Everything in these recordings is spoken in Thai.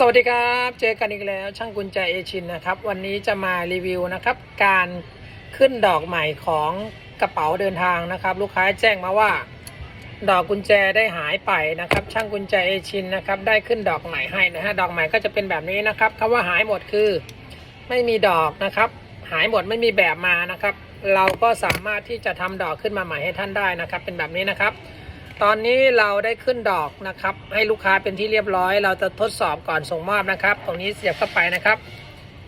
สวัสดีครับ เจอกันอีกแล้วช่างกุญแจเอชินนะครับ วันนี้จะมารีวิวนะครับ การขึ้นดอกใหม่ของกระเป๋าเดินทางนะครับ ลูกค้าแจ้งมาว่า ดอกกุญแจได้หายไปนะครับ ช่างกุญแจเอชินนะครับได้ขึ้นดอกใหม่ให้นะฮะดอกใหม่ก็จะเป็นแบบนี้นะครับคำว่าหายหมดคือไม่มีดอกนะครับ หายหมดไม่มีแบบมานะครับ เราก็สามารถที่จะทำดอกขึ้นมาใหม่ให้ท่านได้นะครับ เป็นแบบนี้นะครับ ตอนนี้เราได้ขึ้นดอกนะครับ ให้ลูกค้าเป็นที่เรียบร้อย เราจะทดสอบก่อนส่งมอบนะครับ ตรงนี้เสียบเข้าไปนะครับ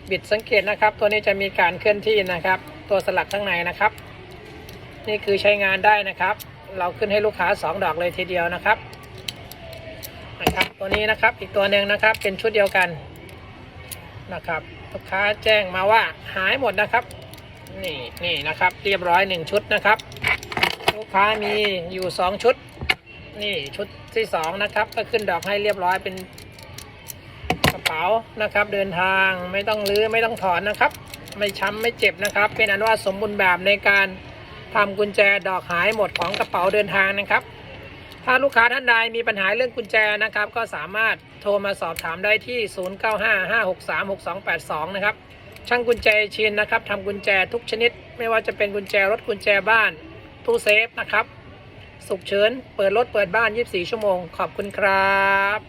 บิดสังเกตนะครับ ตัวนี้จะมีการเคลื่อนที่นะครับ ตัวสลักข้างในนะครับ นี่คือใช้งานได้นะครับ เราขึ้นให้ลูกค้า 2 ดอกเลยทีเดียวนะครับนะครับ ตัวนี้นะครับอีกตัวหนึ่งนะครับ เป็นชุดเดียวกันนะครับลูกค้าแจ้งมาว่าหายหมดนะครับ นี่นี่นะครับ เรียบร้อยหนึ่งชุดนะครับ ลูกค้ามีอยู่สองชุด นี่ชุดที่สองนะครับ ก็ขึ้นดอกให้เรียบร้อยเป็นกระเป๋านะครับ เดินทางไม่ต้องรื้อไม่ต้องถอนนะครับ ไม่ช้ำไม่เจ็บนะครับ เป็นอันว่าสมบูรณ์แบบในการทำกุญแจดอกหายหมดของกระเป๋าเดินทางนะครับ ถ้าลูกค้าท่านใดมีปัญหาเรื่องกุญแจนะครับ ก็สามารถโทรมาสอบถามได้ที่ 0955636282 นะครับ ช่างกุญแจชินนะครับทำกุญแจทุกชนิด ไม่ว่าจะเป็นกุญแจรถกุญแจบ้านตู้เซฟนะครับ สุขเฉินเปิดรถเปิดบ้าน 24 ชั่วโมง ขอบคุณครับ